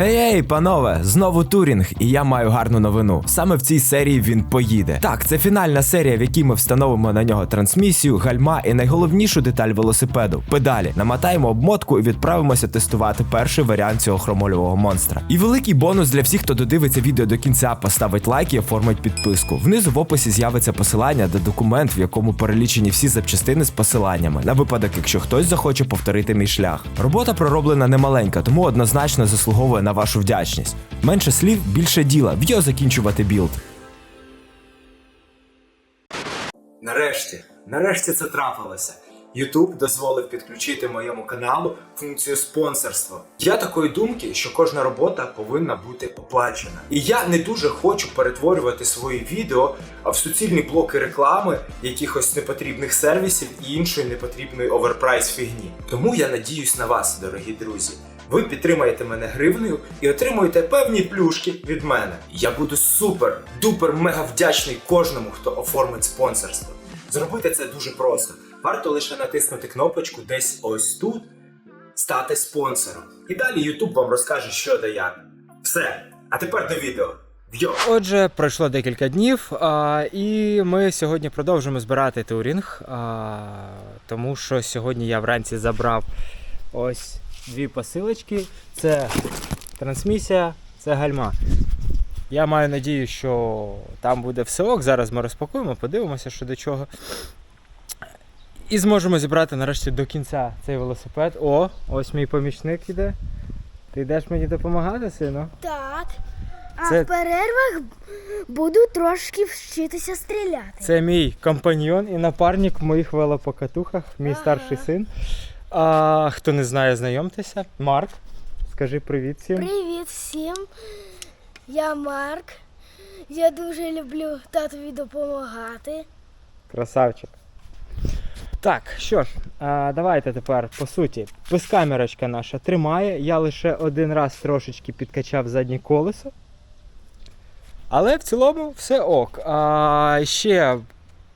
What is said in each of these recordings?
Гей, ей, панове, знову Турінг, і я маю гарну новину. Саме в цій серії він поїде. Так, це фінальна серія, в якій ми встановимо на нього трансмісію, гальма і найголовнішу деталь велосипеду педалі. Намотаємо обмотку і відправимося тестувати перший варіант цього хромольового монстра. І великий бонус для всіх, хто додивиться відео до кінця, поставить лайк і оформить підписку. Внизу в описі з'явиться посилання до документ, в якому перелічені всі запчастини з посиланнями, на випадок, якщо хтось захоче повторити мій шлях. Робота пророблена немаленька, тому однозначно заслуговує на вашу вдячність. Менше слів, більше діла. Відео закінчувати білд. Нарешті, нарешті це трапилося. YouTube дозволив підключити моєму каналу функцію спонсорства. Я такої думки, що кожна робота повинна бути оплачена. І я не дуже хочу перетворювати свої відео в суцільні блоки реклами, якихось непотрібних сервісів і іншої непотрібної оверпрайс фігні. Тому я надіюсь на вас, дорогі друзі. Ви підтримаєте мене гривнею і отримуєте певні плюшки від мене. Я буду супер, дупер, мега вдячний кожному, хто оформить спонсорство. Зробити це дуже просто. Варто лише натиснути кнопочку десь ось тут, стати спонсором. І далі YouTube вам розкаже, що да як. Все. А тепер до відео. Вйо! Отже, пройшло декілька днів, а, і ми сьогодні продовжуємо збирати турінг, а, тому що сьогодні я вранці забрав ось дві посилочки. Це трансмісія, це гальма. Я маю надію, що там буде все ок. Зараз ми розпакуємо, подивимося, що до чого. І зможемо зібрати нарешті до кінця цей велосипед. О, ось мій помічник іде. Ти йдеш мені допомагати, сину? Так. А Це- в перервах буду трошки вчитися стріляти. Це мій компаньйон і напарник в моїх велопокатухах, мій Ага. старший син. А, хто не знає, знайомтеся. Марк. Скажи привіт всім. Привіт всім. Я Марк. Я дуже люблю татові допомагати. Красавчик. Так, що ж, а, давайте тепер по суті. Безкамерочка наша тримає. Я лише один раз трошечки підкачав заднє колесо. Але в цілому все ок. А, ще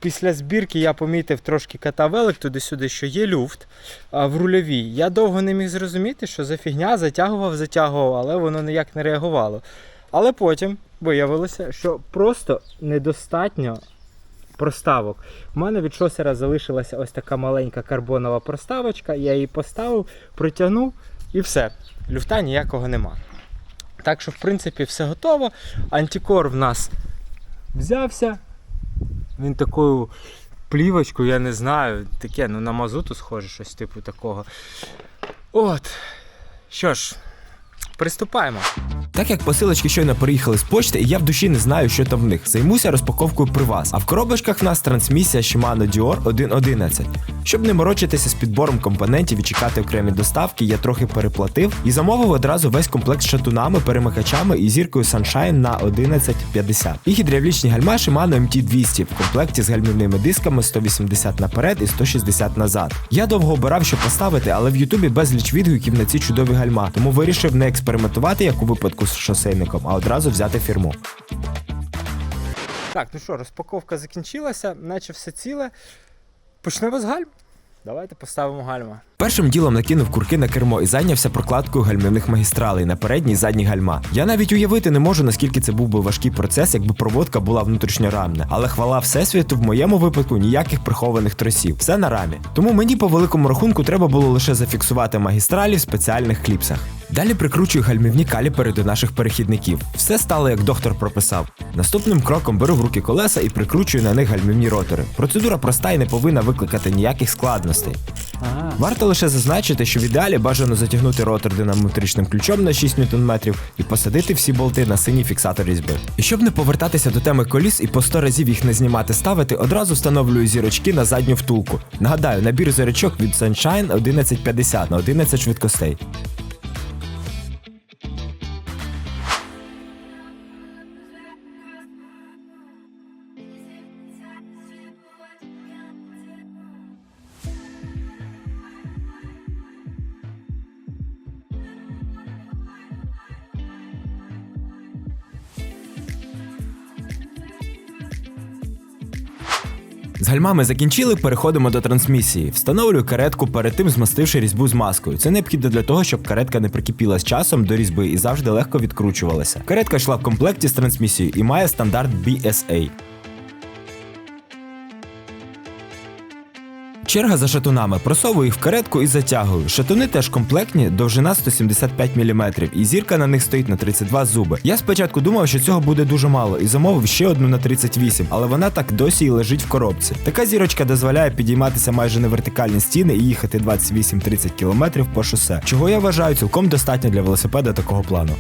після збірки я помітив трошки кота велик туди-сюди, що є люфт в рульовій. Я довго не міг зрозуміти, що за фігня затягував, затягував, але воно ніяк не реагувало. Але потім виявилося, що просто недостатньо проставок. У мене від шосера залишилася ось така маленька карбонова проставочка. Я її поставив, протягнув і все. Люфта ніякого нема. Так що, в принципі, все готово. Антикор в нас взявся. Він такою плівочкою, я не знаю, таке, ну на мазуту схоже, щось типу такого. От. Що ж, приступаємо. Так як посилочки щойно приїхали з почти, і я в душі не знаю, що там в них. Займуся розпаковкою при вас. А в коробочках в нас трансмісія Shimano Dior 1.11. Щоб не морочитися з підбором компонентів і чекати окремі доставки, я трохи переплатив і замовив одразу весь комплект з шатунами, перемикачами і зіркою Sunshine на 1150. І гідравлічні гальма Shimano MT200 в комплекті з гальмівними дисками 180 наперед і 160 назад. Я довго обирав, що поставити, але в Ютубі безліч відгуків на ці чудові гальма, тому вирішив не експериментувати, як у випадку з шосейником, а одразу взяти фірму. Так, ну що, розпаковка закінчилася, наче все ціле. Почнемо з гальм. Давайте поставимо гальма. Першим ділом накинув курки на кермо і зайнявся прокладкою гальмівних магістралей на передній і задній гальма. Я навіть уявити не можу, наскільки це був би важкий процес, якби проводка була внутрішньорамна. Але хвала всесвіту, в моєму випадку ніяких прихованих тросів. Все на рамі. Тому мені по великому рахунку треба було лише зафіксувати магістралі в спеціальних кліпсах. Далі прикручую гальмівні каліпери до наших перехідників. Все стало як доктор прописав. Наступним кроком беру в руки колеса і прикручую на них гальмівні ротори. Процедура проста і не повинна викликати ніяких складностей. Варто лише зазначити, що в ідеалі бажано затягнути ротор динамометричним ключом на 6 Нм і посадити всі болти на синій фіксатор різьби. І щоб не повертатися до теми коліс і по 100 разів їх не знімати ставити, одразу встановлюю зірочки на задню втулку. Нагадаю, набір зірочок від Sunshine 1150 на 11 швидкостей. Гальмами закінчили, переходимо до трансмісії. Встановлюю каретку, перед тим змастивши різьбу з маскою. Це необхідно для того, щоб каретка не прикипіла з часом до різьби і завжди легко відкручувалася. Каретка йшла в комплекті з трансмісією і має стандарт BSA. Черга за шатунами. Просовую їх в каретку і затягую. Шатуни теж комплектні, довжина 175 мм, і зірка на них стоїть на 32 зуби. Я спочатку думав, що цього буде дуже мало, і замовив ще одну на 38, але вона так досі і лежить в коробці. Така зірочка дозволяє підійматися майже на вертикальні стіни і їхати 28-30 км по шосе, чого я вважаю цілком достатньо для велосипеда такого плану.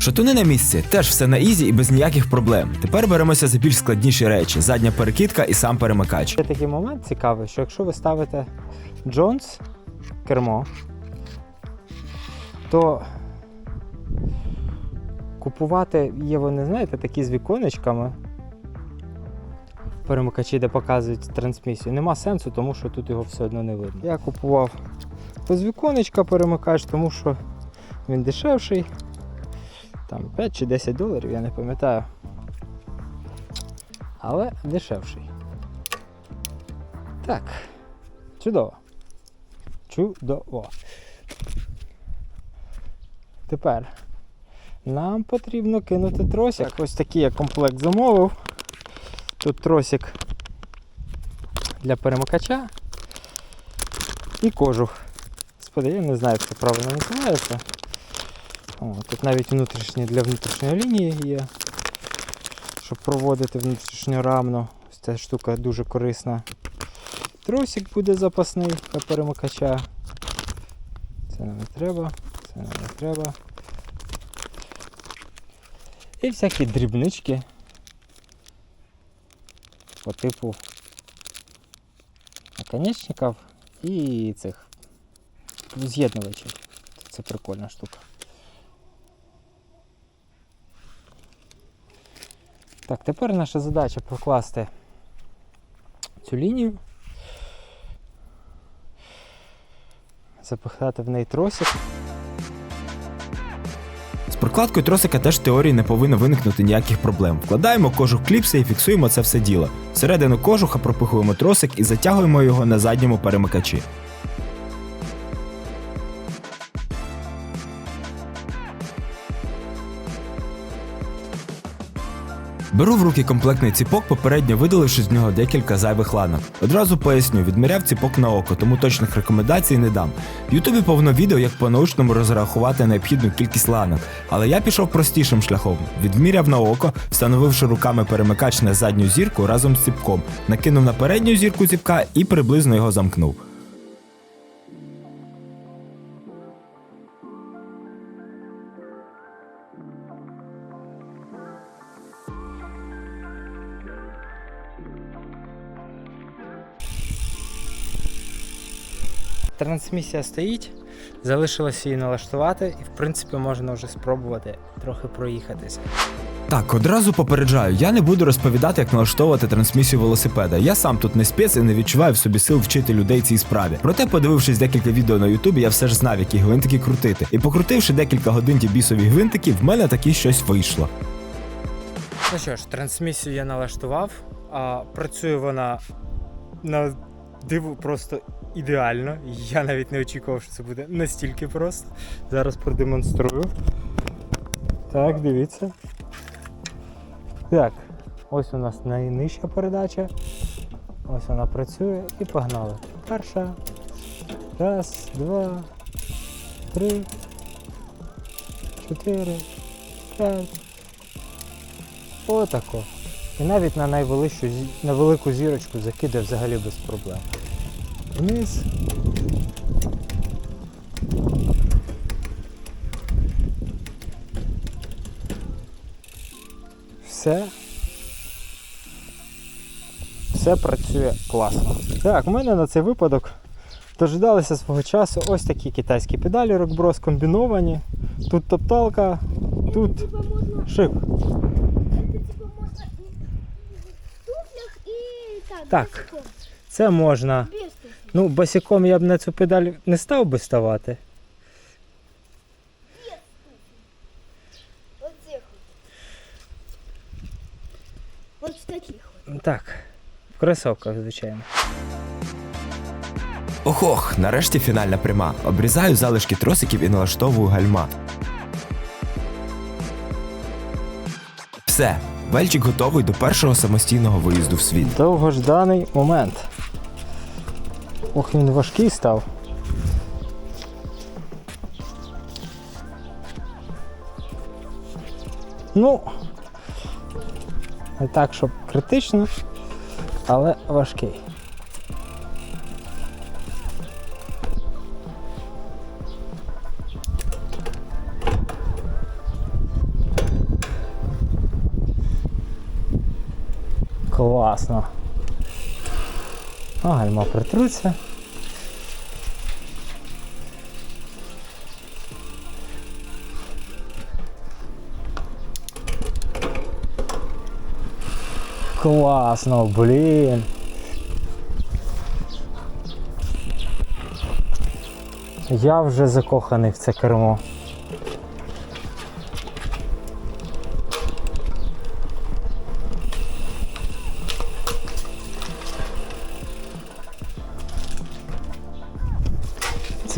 Шатуни на місці, теж все на ізі і без ніяких проблем. Тепер беремося за більш складніші речі: задня перекидка і сам перемикач. Є такий момент цікавий, що якщо ви ставите Джонс кермо, то купувати є вони, знаєте, такі з віконечками. Перемикачі, де показують трансмісію, нема сенсу, тому що тут його все одно не видно. Я купував без віконечка перемикач, тому що він дешевший. Там 5 чи 10 доларів, я не пам'ятаю. Але дешевший. Так. Чудово. Чудово. Тепер нам потрібно кинути тросик. Ось такий я комплект замовив. Тут тросик для перемикача і кожух. Господи, я не знаю, як це правильно називається. О, тут навіть внутрішні для внутрішньої лінії є. Щоб проводити внутрішньорамно. Ось ця штука дуже корисна. Тросик буде запасний для перемикача. Це нам не треба, це нам не треба. І всякі дрібнички по типу наконечників і цих з'єднувачів. Це прикольна штука. Так, тепер наша задача прокласти цю лінію. Запихати в неї тросик. З прокладкою тросика теж в теорії не повинно виникнути ніяких проблем. Вкладаємо кожух кліпси і фіксуємо це все діло. Всередину кожуха пропихуємо тросик і затягуємо його на задньому перемикачі. Беру в руки комплектний ціпок, попередньо видаливши з нього декілька зайвих ланок. Одразу поясню, відміряв ціпок на око, тому точних рекомендацій не дам. В Ютубі повно відео, як по-научному розрахувати необхідну кількість ланок, але я пішов простішим шляхом. Відміряв на око, встановивши руками перемикач на задню зірку разом з ціпком, накинув на передню зірку ціпка і приблизно його замкнув. Трансмісія стоїть, залишилося її налаштувати, і в принципі можна вже спробувати трохи проїхатися. Так, одразу попереджаю, я не буду розповідати, як налаштовувати трансмісію велосипеда. Я сам тут не спец і не відчуваю в собі сил вчити людей цій справі. Проте, подивившись декілька відео на Ютубі, я все ж знав, які гвинтики крутити. І покрутивши декілька годин ті бісові гвинтики, в мене таки щось вийшло. Ну що ж, трансмісію я налаштував, а працює вона на диву просто ідеально. Я навіть не очікував, що це буде настільки просто. Зараз продемонструю. Так, дивіться. Так, ось у нас найнижча передача. Ось вона працює і погнали. Перша. Раз, два, три, чотири, п'ять. Отако. І навіть на велику зірочку закиде взагалі без проблем. Вниз. Все. Все працює класно. Так, у мене на цей випадок дожидалися свого часу ось такі китайські педалі Rockbros комбіновані. Тут топталка, тут шип. в. Так. Це можна. Ну, босиком я б на цю педаль не став би ставати. В таких. Так. В кросовках, звичайно. Ох-ох, нарешті фінальна пряма. Обрізаю залишки тросиків і налаштовую гальма. Все, Вельчик готовий до першого самостійного виїзду в світ. Довгожданий момент. Ох, він важкий став. Ну, не так, щоб критично, але важкий. Класно. А, гальма притруться. Класно, блін. Я вже закоханий в це кермо.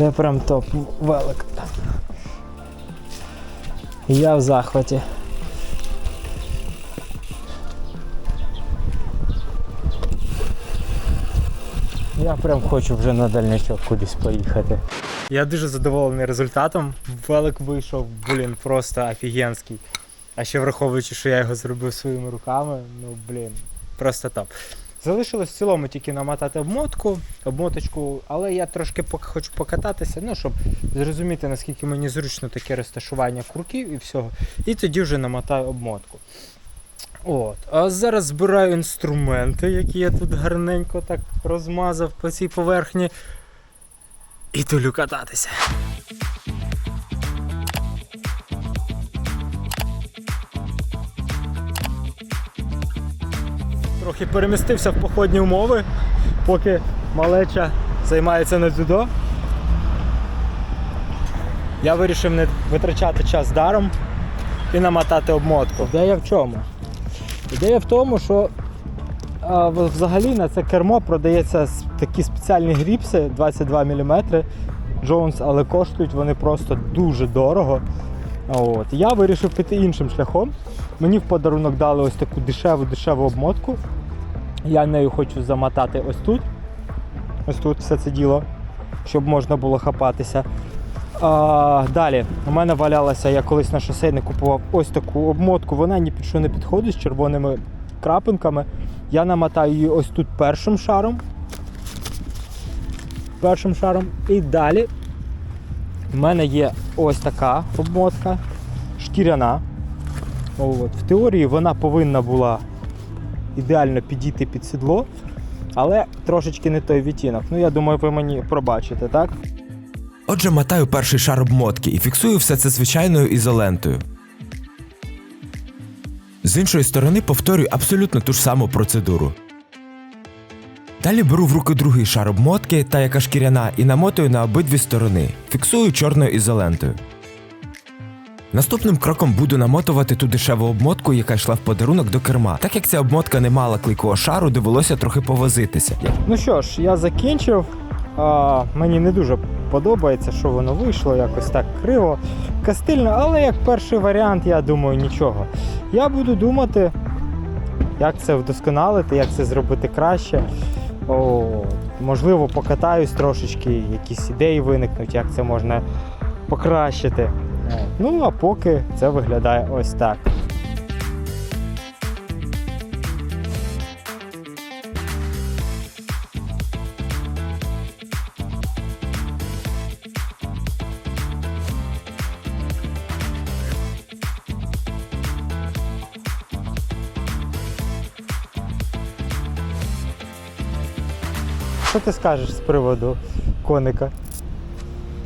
Це прям топ велик. Я в захваті. Я прям хочу вже на дальнячок кудись поїхати. Я дуже задоволений результатом. Велик вийшов, блін, просто офігенський. А ще враховуючи, що я його зробив своїми руками, ну блін, просто топ. Залишилось в цілому тільки намотати обмотку, обмоточку, але я трошки хочу покататися, ну, щоб зрозуміти, наскільки мені зручно таке розташування курків і всього. І тоді вже намотаю обмотку. От. А зараз збираю інструменти, які я тут гарненько так розмазав по цій поверхні. І тулю кататися. Трохи перемістився в походні умови, поки малеча займається на дзюдо. Я вирішив не витрачати час даром і намотати обмотку. Ідея в чому? Ідея в тому, що а, взагалі на це кермо продається такі спеціальні гріпси 22 мм Jones, але коштують вони просто дуже дорого. От. Я вирішив піти іншим шляхом. Мені в подарунок дали ось таку дешеву дешеву обмотку. Я нею хочу замотати ось тут. Ось тут все це діло, щоб можна було хапатися. А, далі, у мене валялася, я колись на шосейне купував ось таку обмотку, вона ні під що не підходить з червоними крапинками. Я намотаю її ось тут першим шаром. Першим шаром. І далі в мене є ось така обмотка, шкіряна. От. В теорії вона повинна була ідеально підійти під сідло, але трошечки не той відтінок. Ну, я думаю, ви мені пробачите, так? Отже, мотаю перший шар обмотки і фіксую все це звичайною ізолентою. З іншої сторони повторюю абсолютно ту ж саму процедуру. Далі беру в руки другий шар обмотки, та яка шкіряна, і намотую на обидві сторони. Фіксую чорною ізолентою. Наступним кроком буду намотувати ту дешеву обмотку, яка йшла в подарунок до керма. Так як ця обмотка не мала клейкого шару, довелося трохи повозитися. Ну що ж, я закінчив. А, мені не дуже подобається, що воно вийшло, якось так криво, кастильно, але як перший варіант, я думаю, нічого. Я буду думати, як це вдосконалити, як це зробити краще. О, можливо, покатаюсь трошечки, якісь ідеї виникнуть, як це можна покращити. Ну, а поки це виглядає ось так. Що ти скажеш з приводу коника?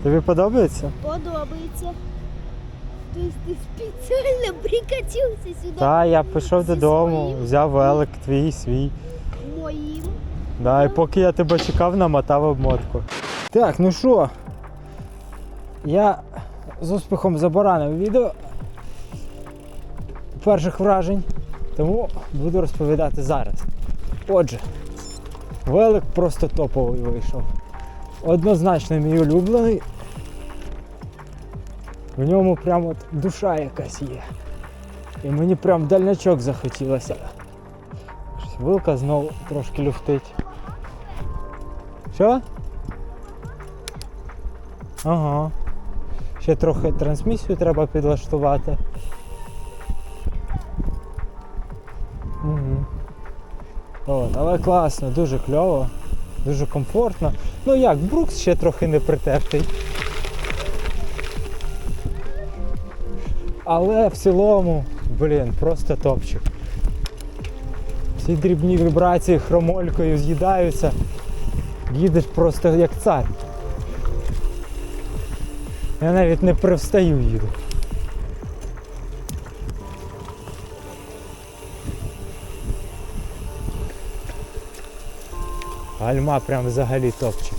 Тобі подобається? Подобається. Тобто ти спеціально прикатився сюди. Так, я пішов додому, взяв велик твій свій. Моїм. Да, і поки я тебе чекав, намотав обмотку. Так, ну що? Я з успіхом забаранив відео перших вражень, тому буду розповідати зараз. Отже, Велик просто топовий вийшов. Однозначно мій улюблений. В ньому прям от душа якась є. І мені прям дальнячок захотілося. Вилка знову трошки люфтить. Що? Ага. Ще трохи трансмісію треба підлаштувати. Угу. От, але класно, дуже кльово, дуже комфортно. Ну як, Брукс ще трохи не притертий. Але в цілому, блін, просто топчик. Всі дрібні вібрації хромолькою з'їдаються. Їдеш просто як цар. Я навіть не привстаю їду. Гальма прям взагалі топчик.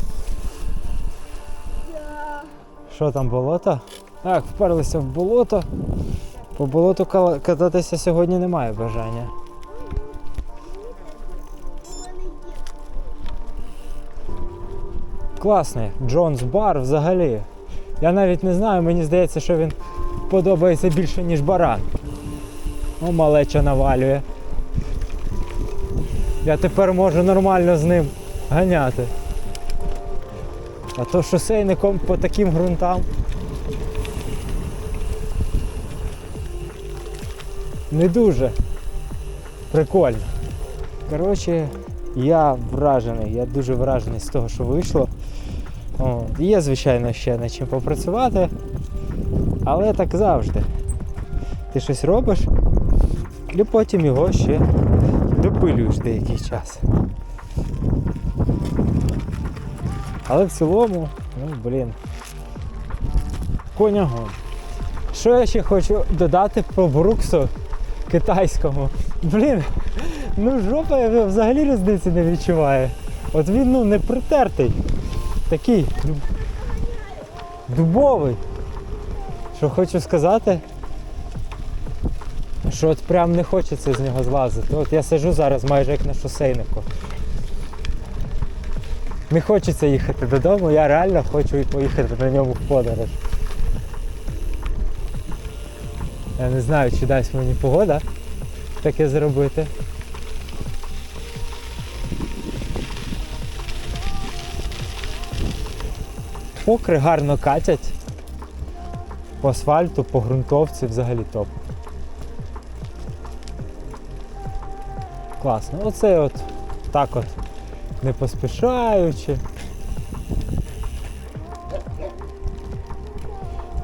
Що там, болото? Так, вперлися в болото. По болоту кататися сьогодні немає бажання. Класний. Джонс Бар взагалі. Я навіть не знаю, мені здається, що він подобається більше, ніж баран. О, малеча навалює. Я тепер можу нормально з ним ганяти. А то шосейником по таким ґрунтам. Не дуже прикольно. Коротше, я вражений, я дуже вражений з того, що вийшло. О, є, звичайно, ще над чим попрацювати, але так завжди. Ти щось робиш, і потім його ще допилюєш деякий час. Але в цілому, ну блін. Конягон. Що я ще хочу додати по Бруксу китайському? Блін, ну жопа взагалі різниці не відчуває. От він ну не притертий. Такий дуб... дубовий. Що хочу сказати, що от прям не хочеться з нього злазити. От я сижу зараз майже як на шосейнику. Не хочеться їхати додому, я реально хочу поїхати на ньому в подорож. Я не знаю, чи дасть мені погода таке зробити. Покри гарно катять. По асфальту, по ґрунтовці взагалі топ. Класно. Оце от так от не поспішаючи.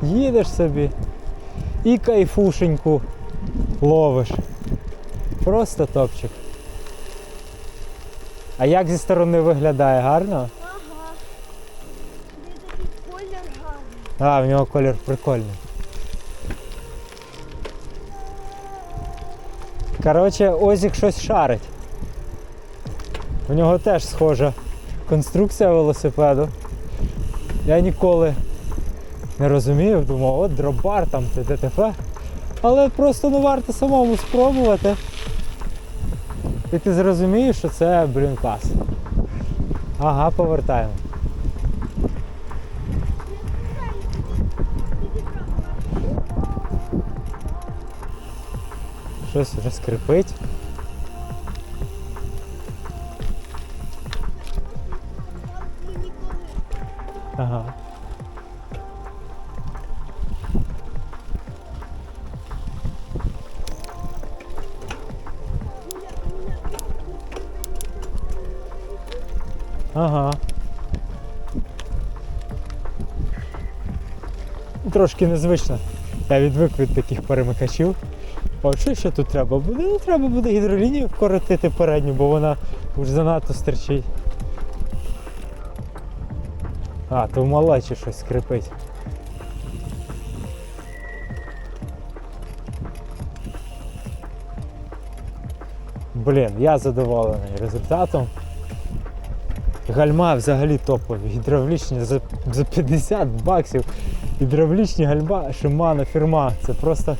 Їдеш собі і кайфушеньку ловиш. Просто топчик. А як зі сторони виглядає гарно? Ага. Де такий колір гарний. А, в нього колір прикольний. Коротше, Озік щось шарить. У нього теж схожа конструкція велосипеду. Я ніколи не розумів, думав, от дробар там т.д.т.ф. Але просто ну варто самому спробувати. І ти зрозумієш, що це, блін, клас. Ага, повертаємо. Щось вже скрипить. Ага. Трошки незвично. Я відвик від таких перемикачів. О, що ще тут треба буде? Ну, треба буде гідролінію вкоротити передню, бо вона вже занадто стерчить. А, то в малечі щось скрипить. Блін, я задоволений результатом. Гальма взагалі топові. Гідравлічні за, за 50 баксів. Гідравлічні гальма Shimano фірма. Це просто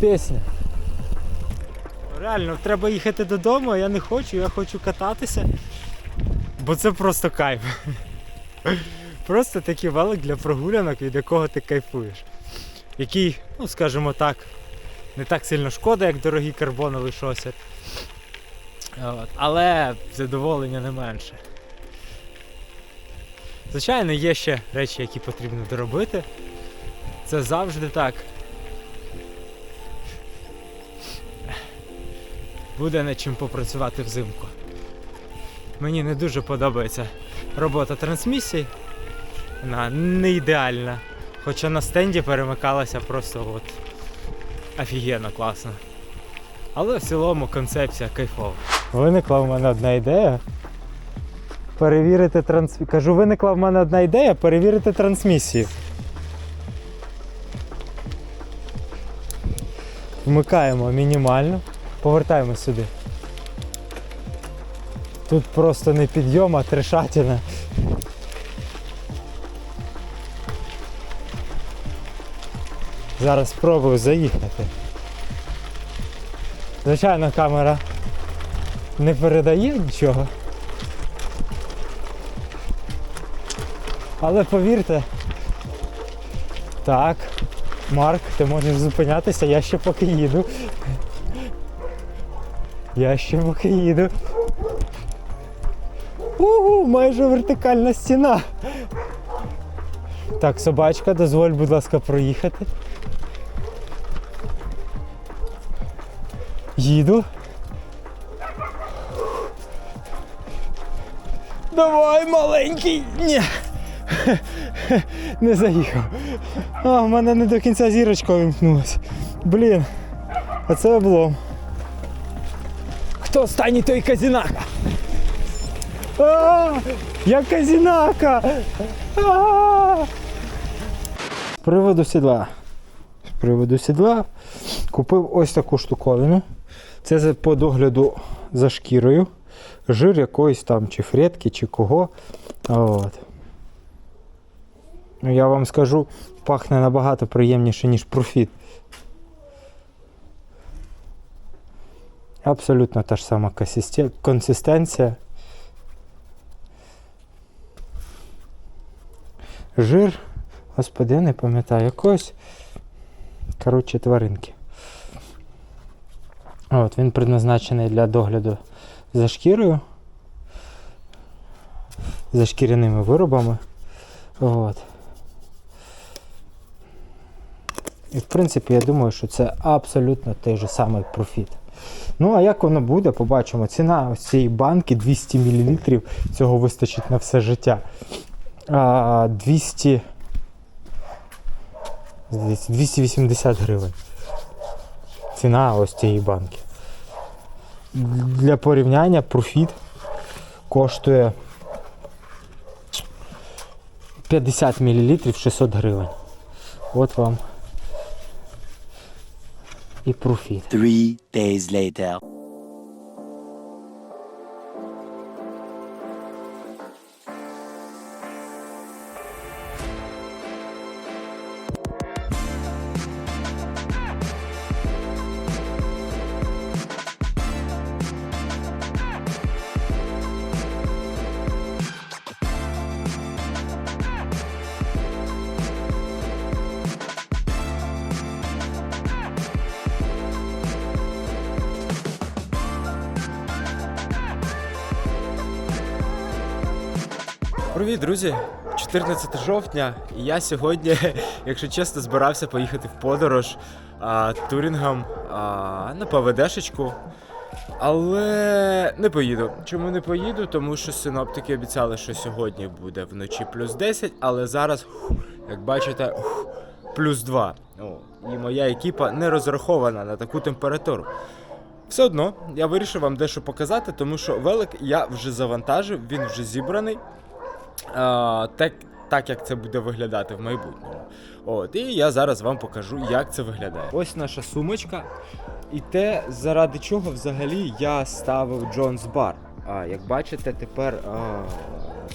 пісня. Реально, треба їхати додому, я не хочу, я хочу кататися. бо це просто кайф. Просто такий велик для прогулянок, від якого ти кайфуєш. Який, ну скажімо так, не так сильно шкода, як дорогі карбоновий шосер. Але задоволення не менше. Звичайно, є ще речі, які потрібно доробити. Це завжди так. Буде над чим попрацювати взимку. Мені не дуже подобається робота трансмісії. Вона не ідеальна. Хоча на стенді перемикалася просто от офігенно класно. Але в цілому концепція кайфова. Виникла в мене одна ідея. Перевірити транс... Кажу, виникла в мене одна ідея перевірити трансмісію. Вмикаємо мінімально. Повертаємо сюди. Тут просто не підйом, а трешатіна. Зараз спробую заїхати. Звичайно, камера не передає нічого. Але повірте. Так, Марк, ти можеш зупинятися, я ще поки їду. Я ще поки їду. Угу, майже вертикальна стіна. Так, собачка, дозволь, будь ласка, проїхати. Їду. Давай, маленький. Ні. Не заїхав. А, в мене не до кінця зірочка вимкнулася. Блін. А це облом. Хто останній той казінака? Я казінака! З приводу сідла. З приводу сідла купив ось таку штуковину. Це по догляду за шкірою. Жир якоїсь там, чи фретки, чи кого. От. Ну, я вам скажу, пахне набагато приємніше, ніж профіт. Абсолютно та ж сама консистенція. Жир, господи, не пам'ятаю, якось. Коротше, тваринки. От, він предназначений для догляду за шкірою, за шкіряними виробами. От. І в принципі, я думаю, що це абсолютно той же самий профіт. Ну, а як воно буде, побачимо. Ціна ось цієї банки 200 мл, цього вистачить на все життя. А, 200, 280 гривень. Ціна ось цієї банки. Для порівняння профіт коштує 50 мл 600 гривень. От вам і профіт. Three days later. Привіт, друзі! 14 жовтня, і я сьогодні, якщо чесно, збирався поїхати в подорож а, турінгом а, на ПВДшечку. Але не поїду. Чому не поїду? Тому що синоптики обіцяли, що сьогодні буде вночі плюс 10, але зараз, як бачите, плюс 2. О, і моя екіпа не розрахована на таку температуру. Все одно, я вирішив вам дещо показати, тому що велик я вже завантажив, він вже зібраний. Так, так як це буде виглядати в майбутньому. От, і я зараз вам покажу, як це виглядає. Ось наша сумочка. І те, заради чого взагалі я ставив Джонс Бар. А як бачите, тепер а,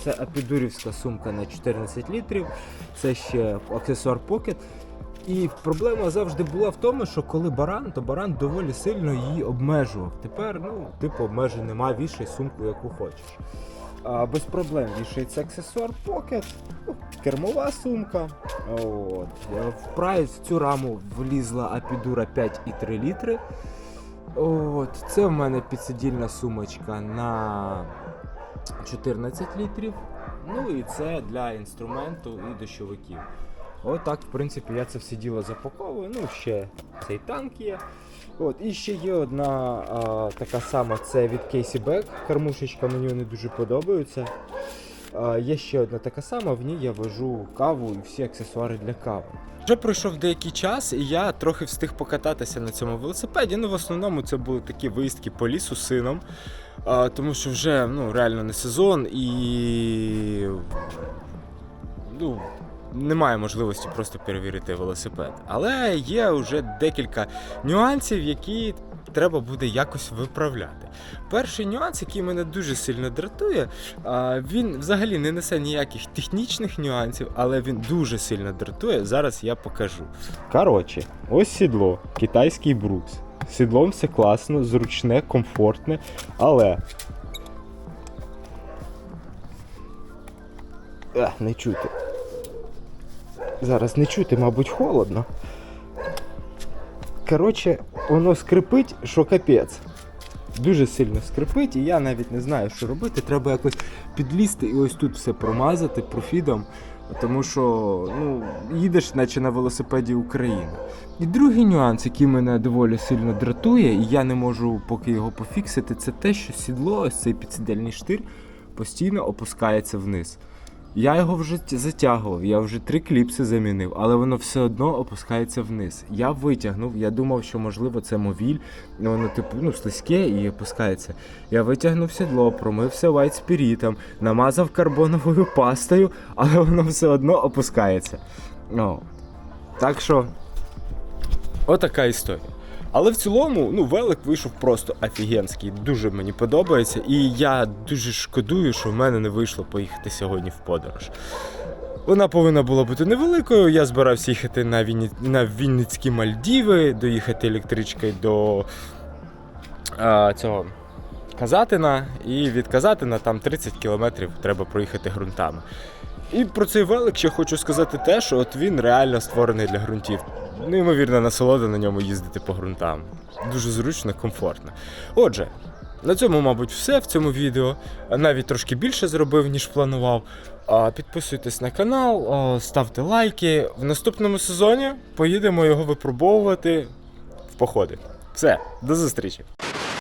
це апідурівська сумка на 14 літрів, це ще аксесуар Pocket. І проблема завжди була в тому, що коли баран, то баран доволі сильно її обмежував. Тепер, ну, типу, обмежень немає, вішай сумку, яку хочеш. Без проблем вішається аксесуар Pocket, ну, кермова сумка. От. В прайс в цю раму влізла Апідура 5,3 літри. От. Це в мене підсидільна сумочка на 14 літрів. Ну і це для інструменту і дощовиків. Отак, в принципі, я це все діло запаковую. Ну, ще цей танк є. От, і ще є одна а, така сама, це від Casey Beck. Кормушечка мені вони дуже подобаються. А, є ще одна така сама, в ній я вожу каву і всі аксесуари для кави. Вже пройшов деякий час, і я трохи встиг покататися на цьому велосипеді. Ну, в основному це були такі виїздки по лісу з сином. А, тому що вже ну, реально не сезон і. Ну, немає можливості просто перевірити велосипед. Але є вже декілька нюансів, які треба буде якось виправляти. Перший нюанс, який мене дуже сильно дратує, він взагалі не несе ніяких технічних нюансів, але він дуже сильно дратує. Зараз я покажу. Коротше, ось сідло, китайський брукс. Сідлом все класно, зручне, комфортне, але. Ех, не чути. Зараз не чути, мабуть, холодно. Коротше, воно скрипить, що капець. Дуже сильно скрипить, і я навіть не знаю, що робити. Треба якось підлізти і ось тут все промазати профідом. Тому що ну, їдеш, наче на велосипеді України. І другий нюанс, який мене доволі сильно дратує, і я не можу поки його пофіксити, це те, що сідло, ось цей підсидельний штир, постійно опускається вниз. Я його вже затягував, я вже три кліпси замінив, але воно все одно опускається вниз. Я витягнув, я думав, що можливо це мовіль, ну, воно типу ну, слизьке і опускається. Я витягнув сідло, промився вайтспірітом, намазав карбоновою пастою, але воно все одно опускається. Ну, так що, отака історія. Але в цілому, ну, велик вийшов просто офігенський. Дуже мені подобається. І я дуже шкодую, що в мене не вийшло поїхати сьогодні в подорож. Вона повинна була бути невеликою. Я збирався їхати на, Вінні... на Вінницькі Мальдіви, доїхати електричкою до а, цього Казатина. І від Казатина там 30 кілометрів треба проїхати ґрунтами. І про цей велик ще хочу сказати те, що от він реально створений для ґрунтів. Неймовірна насолода на ньому їздити по ґрунтам. Дуже зручно, комфортно. Отже, на цьому, мабуть, все в цьому відео. Навіть трошки більше зробив, ніж планував. Підписуйтесь на канал, ставте лайки. В наступному сезоні поїдемо його випробовувати в походи. Все, до зустрічі!